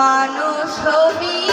মানুষ হবি।